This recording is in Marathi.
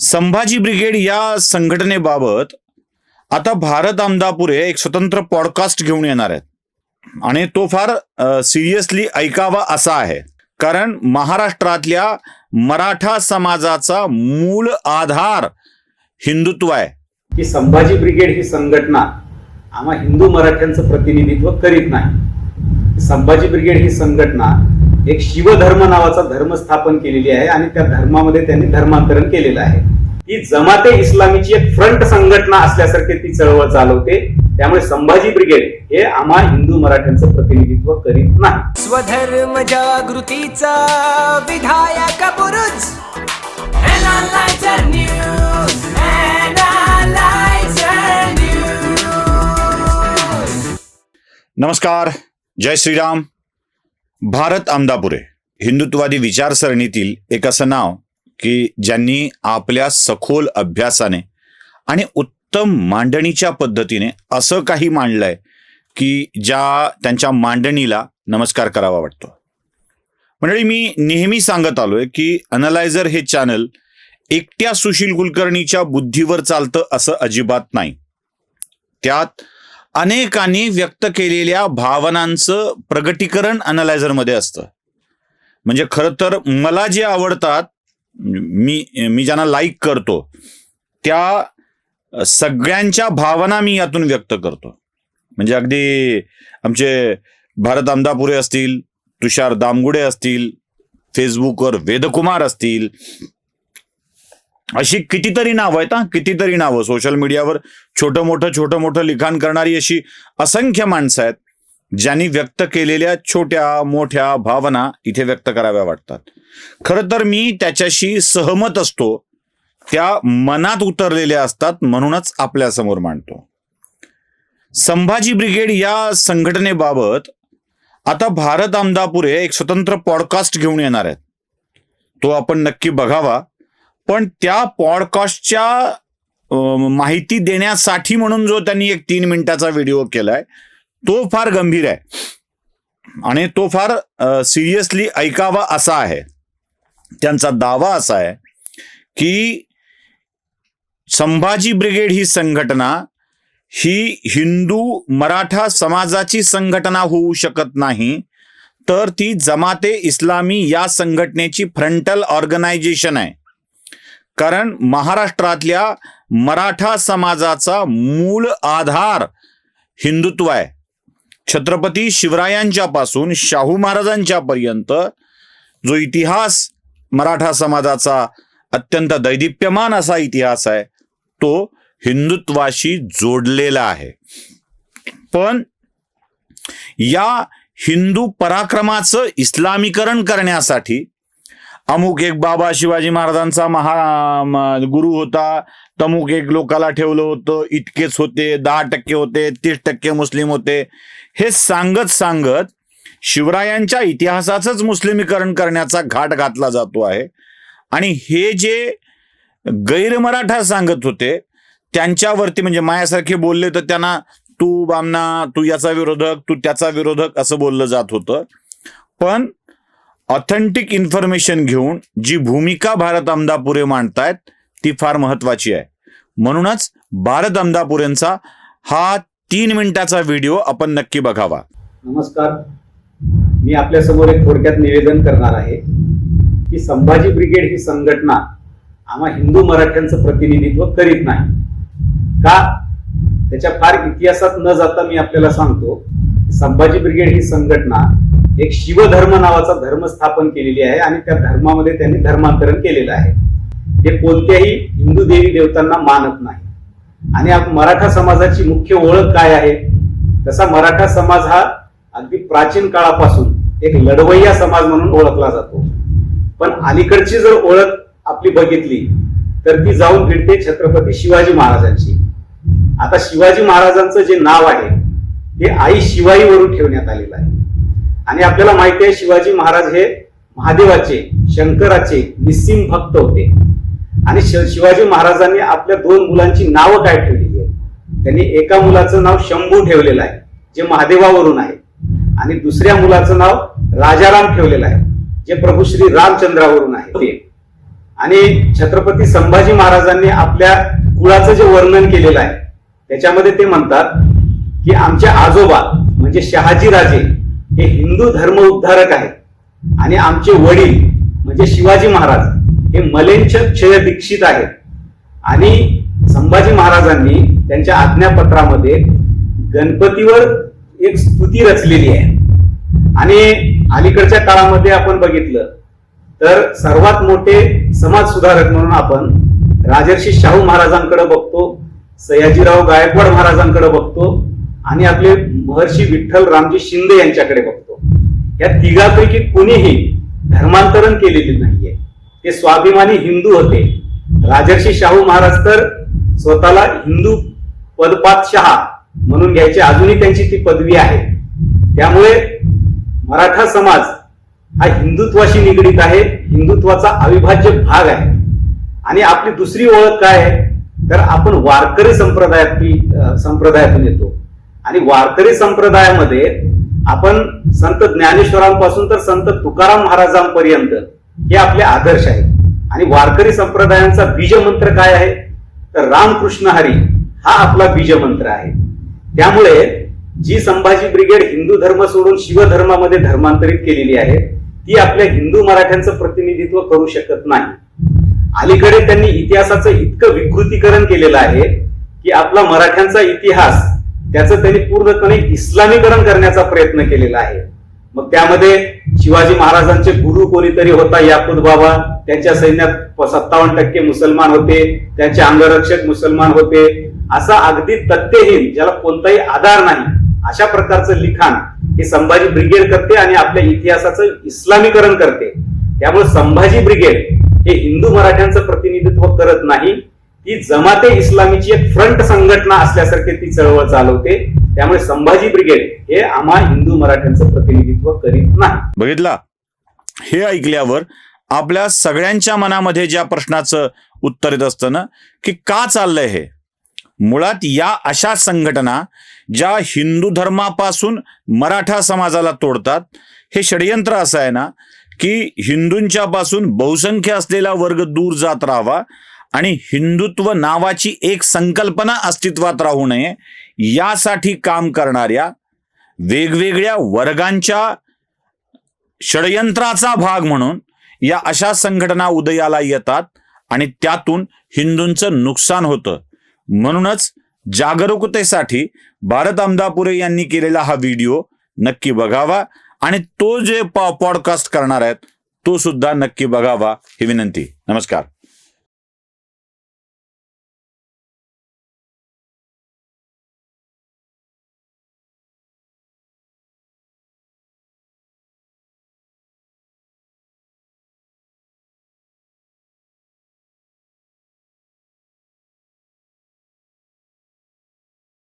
संभाजी ब्रिगेड या संघटनेबाबत आता भारत आमदापुरे एक स्वतंत्र पॉडकास्ट घेऊन येणार आहेत. आणि तो फार सिरियसली ऐकावा असा आहे. कारण महाराष्ट्रातल्या मराठा समाजाचा मूळ आधार हिंदुत्व आहे. की संभाजी ब्रिगेड ही संघटना आम्हा हिंदू मराठ्यांचं प्रतिनिधित्व करीत नाही. संभाजी ब्रिगेड ही संघटना एक शिवधर्म नावाचा धर्म स्थापन केलेली आहे आणि त्या धर्मामध्ये त्यांनी धर्मांतरण केलेलं आहे. ती जमाते इस्लामीची एक फ्रंट संघटना असल्यासारखे ती चळवळ चालवते. त्यामुळे संभाजी ब्रिगेड हे आम्हा हिंदू मराठ्यांचं प्रतिनिधित्व करीत नाही. स्वधर्म जागृतीचा विधायक बुरुज. नमस्कार जय श्रीराम. भारत आमदापुरे हिंदुत्ववादी विचारसरणीतील एक असं नाव की ज्यांनी आपल्या सखोल अभ्यासाने आणि उत्तम मांडणीच्या पद्धतीने असं काही मांडलंय की ज्या त्यांच्या मांडणीला नमस्कार करावा वाटतो. मंडळी मी नेहमी सांगत आलोय की अनलायझर हे चॅनल एकट्या सुशील कुलकर्णीच्या बुद्धीवर चालतं असं अजिबात नाही. त्यात अनेकांनी व्यक्त केलेल्या भावनांचं प्रगटीकरण अनालायझरमध्ये असतं. म्हणजे खरं तर मला जे आवडतात मी मी ज्यांना लाईक करतो त्या सगळ्यांच्या भावना मी यातून व्यक्त करतो. म्हणजे अगदी आमचे भारत आमदापुरे असतील तुषार दामगुडे असतील फेसबुकवर वेदकुमार असतील अशी कितीतरी नावं आहेत हा. कितीतरी नावं. सोशल मीडियावर छोटं मोठं छोटं मोठं लिखाण करणारी अशी असंख्य माणसं आहेत ज्यांनी व्यक्त केलेल्या छोट्या मोठ्या भावना इथे व्यक्त कराव्या वाटतात. खरं तर मी त्याच्याशी सहमत असतो त्या मनात उतरलेल्या असतात म्हणूनच आपल्यासमोर मांडतो. संभाजी ब्रिगेड या संघटनेबाबत आता भारत आमदापुरे एक स्वतंत्र पॉडकास्ट घेऊन येणार आहेत. तो आपण नक्की बघावा. पण त्या पॉडकास्टच्या माहिती देण्यासाठी म्हणून जो त्यांनी एक तीन मिनिटाचा व्हिडिओ केलाय तो फार गंभीर आहे. आणि तो फार सिरियसली ऐकावा असा आहे. त्यांचा दावा असा आहे की संभाजी ब्रिगेड ही संघटना ही हिंदू मराठा समाजाची संघटना होऊ शकत नाही तर ती जमाते इस्लामी या संघटनेची फ्रंटल ऑर्गनायझेशन आहे. कारण महाराष्ट्रातल्या मराठा समाजाचा मूळ आधार हिंदुत्व आहे. छत्रपती शिवरायांच्या पासून शाहू महाराजांच्या पर्यंत जो इतिहास मराठा समाजाचा अत्यंत दैदिप्यमान असा इतिहास आहे तो हिंदुत्वाशी जोडलेला आहे. पण या हिंदू पराक्रमाचं इस्लामीकरण करण्यासाठी अमुक एक बाबा शिवाजी महाराजांचा महा गुरु होता. तमुक एक लोकाला ठेवलं होतं. इतकेच होते. दहा टक्के होते. तीस टक्के मुस्लिम होते. हे सांगत सांगत शिवरायांच्या इतिहासाचंच मुस्लिमीकरण करण्याचा घाट घातला जातो आहे. आणि हे जे गैरमराठा सांगत होते त्यांच्यावरती म्हणजे मायासारखे बोलले तर त्यांना तू बामना तू याचा विरोधक तू त्याचा विरोधक असं बोललं जात होतं. पण ऑथेंटिक इन्फॉर्मेशन घेऊन जी भूमिका भारत अमदापुरे मांडतायत ती फार महत्वाची आहे. म्हणूनच भारत अमदापुरेंचा हा तीन मिनिटाचा व्हिडिओ आपण नक्की बघावा. नमस्कार. मी आपल्यासमोर एक थोडक्यात निवेदन करणार आहे की संभाजी ब्रिगेड ही संघटना आम्हा हिंदू मराठ्यांचं प्रतिनिधित्व करीत नाही. का? त्याच्या फार इतिहासात न जाता मी आपल्याला सांगतो संभाजी ब्रिगेड ही संघटना एक शिवधर्म नावाचा धर्म स्थापन केलेली आहे आणि त्या धर्मामध्ये त्यांनी धर्मांतरण केलेलं आहे. ते कोणत्याही हिंदू देवी देवतांना मानत नाही. आणि मराठा समाजाची मुख्य ओळख काय आहे? तसा मराठा समाज हा अगदी प्राचीन काळापासून एक लढवय्या समाज म्हणून ओळखला जातो. पण अलीकडची जर ओळख आपली बघितली तर ती जाऊन भिडते छत्रपती शिवाजी महाराजांची. आता शिवाजी महाराजांचं जे नाव आहे ते आई शिवाईवरून ठेवण्यात आलेलं आहे. आणि आपल्याला माहिती आहे शिवाजी महाराज हे महादेवाचे शंकराचे निस्सिम भक्त होते. आणि शिवाजी महाराजांनी आपल्या दोन मुलांची नावं काय ठेवलेली आहे त्यांनी एका मुलाचं नाव शंभू ठेवलेलं आहे जे महादेवावरून आहे. आणि दुसऱ्या मुलाचं नाव राजाराम ठेवलेलं आहे जे प्रभू श्री रामचंद्रावरून आहे. ते. आणि छत्रपती संभाजी महाराजांनी आपल्या कुळाचं जे वर्णन केलेलं आहे त्याच्यामध्ये ते म्हणतात की आमचे आजोबा म्हणजे शहाजी राजे हे हिंदू धर्म उद्धारक आहेत. आणि आमचे वडील म्हणजे शिवाजी महाराज हे मलेंच क्षय दीक्षित आहेत. आणि संभाजी महाराजांनी त्यांच्या आज्ञापत्रामध्ये गणपतीवर एक स्तुती रचलेली आहे. आणि अलीकडच्या काळामध्ये आपण बघितलं तर सर्वात मोठे समाज सुधारक म्हणून आपण राजर्षी शाहू महाराजांकडे बघतो सयाजीराव गायकवाड महाराजांकडे बघतो आणि आपले महर्षी विठ्ठल रामजी शिंदे यांच्याकडे बघतो. या तिघापैकी कोणीही धर्मांतरण केलेले नाहीये. ते स्वाभिमानी हिंदू होते. राजर्षी शाहू महाराज तर स्वतःला हिंदू पदपातशहा म्हणून घ्यायचे. अजूनही त्यांची ती पदवी आहे. त्यामुळे मराठा समाज हा हिंदुत्वाशी निगडीत आहे. हिंदुत्वाचा अविभाज्य भाग आहे. आणि आपली दुसरी ओळख काय आहे? तर आपण वारकरी संप्रदायात संप्रदायातून येतो. आणि वारकरी संप्रदायामध्ये आपण संत ज्ञानेश्वरांपासून तर संत तुकाराम महाराजांपर्यंत हे आपले आदर्श आहेत. आणि वारकरी संप्रदायांचा बीजमंत्र काय आहे? तर रामकृष्ण हरी हा आपला बीजमंत्र आहे. त्यामुळे जी संभाजी ब्रिगेड हिंदू धर्म सोडून शिवधर्मामध्ये धर्मांतरित केलेली आहे ती आपल्या हिंदू मराठ्यांचं प्रतिनिधित्व करू शकत नाही. अलीकडे त्यांनी इतिहासाचं इतकं विकृतीकरण केलेलं आहे की आपला मराठ्यांचा इतिहास त्याचं त्यांनी पूर्णपणे इस्लामीकरण करण्याचा प्रयत्न केलेला आहे. मग त्यामध्ये शिवाजी महाराजांचे गुरु कोणीतरी होता? याकूद बाबा. त्यांच्या सैन्यात सत्तावन्न टक्के मुसलमान होते. त्यांचे अंगरक्षक मुसलमान होते. असा अगदी तथ्यहीन ज्याला कोणताही आधार नाही अशा प्रकारचं लिखाण हे संभाजी ब्रिगेड करते आणि आपल्या इतिहासाचं इस्लामीकरण करते. त्यामुळे संभाजी ब्रिगेड हे हिंदू मराठ्यांचं प्रतिनिधित्व करत नाही. ही जमाते इस्लामीची एक फ्रंट संघटना असल्यासारखे ती चळवळ चालवते. त्यामुळे संभाजी ब्रिगेड हे आम्हा हिंदू मराठ्यांचं प्रतिनिधित्व करीत नाही. बघितला? हे ऐकल्यावर आपल्या सगळ्यांच्या मनामध्ये ज्या प्रश्नाचं उत्तर येत असतं ना की का चाललंय हे? मुळात या अशा संघटना ज्या हिंदू धर्मापासून मराठा समाजाला तोडतात हे षडयंत्र असं आहे ना की हिंदूंच्या पासून बहुसंख्य असलेला वर्ग दूर जात राहावा आणि हिंदुत्व नावाची एक संकल्पना अस्तित्वात राहू नये यासाठी काम करणाऱ्या वेगवेगळ्या वर्गांच्या षडयंत्राचा भाग म्हणून या अशा संघटना उदयाला येतात आणि त्यातून हिंदूंचं नुकसान होतं. म्हणूनच जागरूकतेसाठी भारत अमदापुरे यांनी केलेला हा व्हिडिओ नक्की बघावा आणि तो जे पॉडकास्ट करणार आहेत तो सुद्धा नक्की बघावा ही विनंती. नमस्कार.